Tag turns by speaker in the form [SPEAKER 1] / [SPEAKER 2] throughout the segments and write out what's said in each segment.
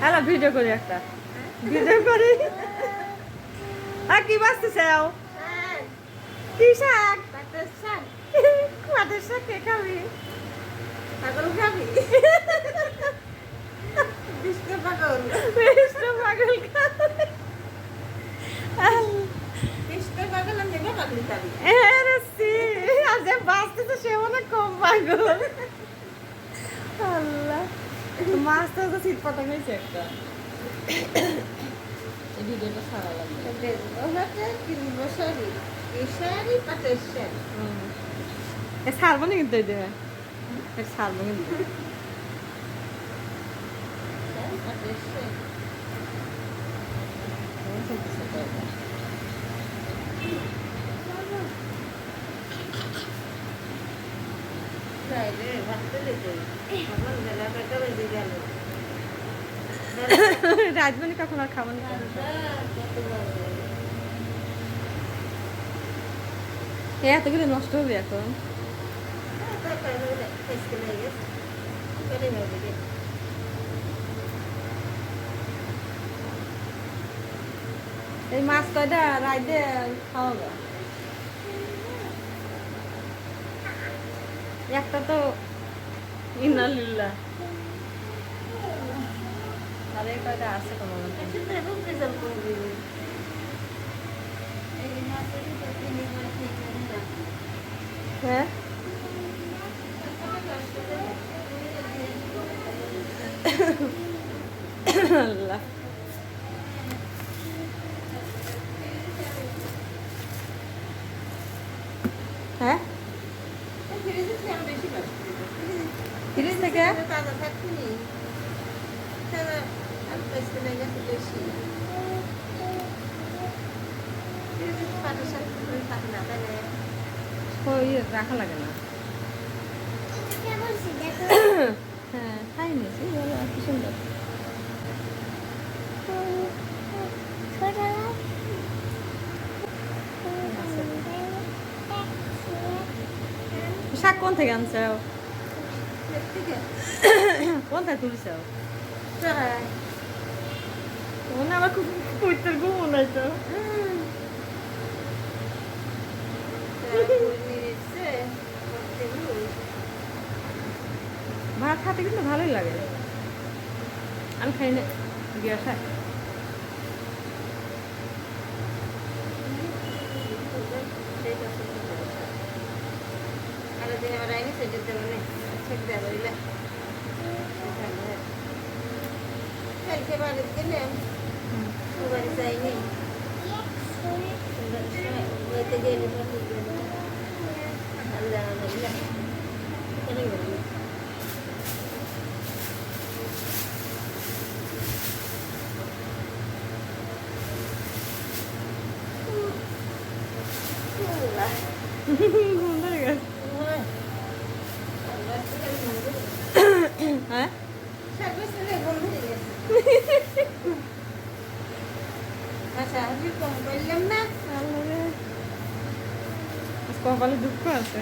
[SPEAKER 1] Hello video করি একটা। Video করি। আর কি বাঁচতেছে কি শাক? কুয়াদের শাক। কে খাবি?
[SPEAKER 2] পাগল খাবি বিষ্ণু পাগল
[SPEAKER 1] বিষ্ণু পাগল খাবে
[SPEAKER 2] বিষ্ণু পাগল আমি দেখে পাগল খাবি
[SPEAKER 1] আরে সি আর যে সে মনে কম পাগল। আল্লাহ। মাছ তো তো শীত পাতা হয়েছে একটা। এই ভিডিওটা সারা লাগবে।
[SPEAKER 2] ওনাতে তিন বছরই এসারই পাটের শাড়ি।
[SPEAKER 1] এ ছাড়বো না কিন্তু এই এ ছাড়বো কিন্তু।
[SPEAKER 2] পাটের শাড়ি।
[SPEAKER 1] রাজবানি কখন আর খাব না? এতগুলো নষ্ট হবে এখন। এই মাছ কয়টা রাইদে খাওয়াবে। একটা তো ইন্নালিল্লাহ। আর কয়টা আছে তোমার? মধ্যে হ্যাঁ? আল্লাহ হ্যাঁ ফ্রিজ থেকে? ওই রাখা লাগে না। হ্যাঁ খাই নিয়েছি কি সুন্দর। শাক কোন থেকে আনছো? কোন থেকে তুলছো মনে আমার খুব পৈতের ঘুম হয় তো ভাত খাতে কিন্তু ভালোই লাগে। আমি খাই না বিয়ার খাই।
[SPEAKER 2] কালকে বাড়িতে গেলাম বাড়ি যাইনি বাড়িতে গেলে আল্লাহ আল্লাহ কেন গেলাম
[SPEAKER 1] ঘুম ধরে গেছে হ্যাঁ
[SPEAKER 2] আচ্ছা আমি কম বললাম না
[SPEAKER 1] আল্লাহরে। আজ কপালে দুঃখ আছে।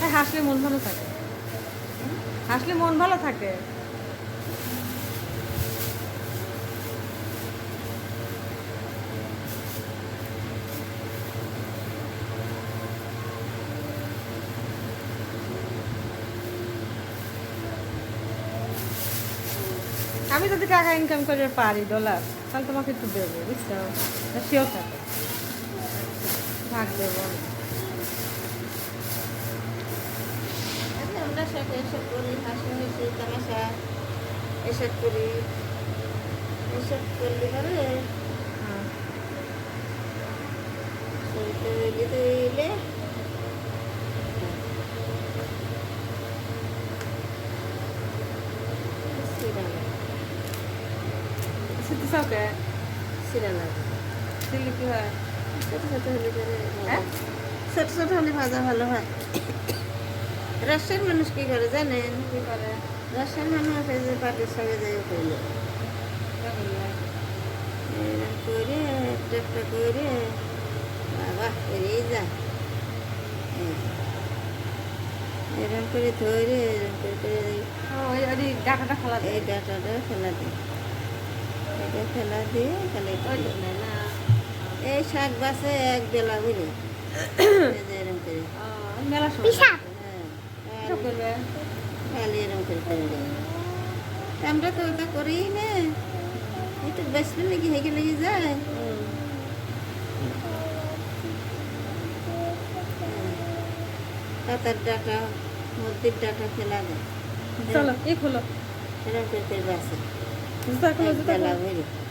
[SPEAKER 1] হ্যাঁ হাসলে মন ভালো থাকে। হাসলে মন ভালো থাকে। আমি যদি টাকা ইনকাম করে পারি ডলার তাহলে তোমাকে একটু দেবো বুঝছ? সেও থাকে। ভাগ দেবো
[SPEAKER 2] আমরা সাথে এসব করি হাসি হাসি তামাশা এসব করি। এসব করলে পরে
[SPEAKER 1] হ্যাঁ।
[SPEAKER 2] সেইটা দিতে
[SPEAKER 1] সিদ্ধি সবকে
[SPEAKER 2] সিরানা
[SPEAKER 1] দিল্লি কি হয়
[SPEAKER 2] ছোট ছোট হলে
[SPEAKER 1] হ্যাঁ?
[SPEAKER 2] ছোট হলে ভাজা ভালো হয় রাজশাহীর মানুষ কি করে জানেন
[SPEAKER 1] কি করে
[SPEAKER 2] রাজশাহীর মানুষ এই যে পাটের সঙ্গে যাই করল করে একটা করে বাবা করেই যা এরকম করে ধরে এরকম করে এই-
[SPEAKER 1] ডাকাটা খোলা
[SPEAKER 2] এই
[SPEAKER 1] দেয়
[SPEAKER 2] ডাটাটা ফেলা দিই এটা ফেলা দিয়ে তাহলে এই শাক বাসে এক বেলা বুঝে এই যে এরকম করে।
[SPEAKER 1] ও, মেলা সময়
[SPEAKER 2] হ্যাঁ
[SPEAKER 1] কি করবে।
[SPEAKER 2] খালি এরকম করে করে আমরা তো ওটা করি না। একটু বেসলে লেগে হেগে লেগে যায়।
[SPEAKER 1] হুম।
[SPEAKER 2] পাতার ডাটা মধ্যের ডাটা ফেলা দেয়।
[SPEAKER 1] চলো এই খোলো।
[SPEAKER 2] এরকম করে বাসে
[SPEAKER 1] জুতা খোলো
[SPEAKER 2] এক
[SPEAKER 1] জুতা
[SPEAKER 2] বেলা
[SPEAKER 1] খোলো
[SPEAKER 2] বুঝে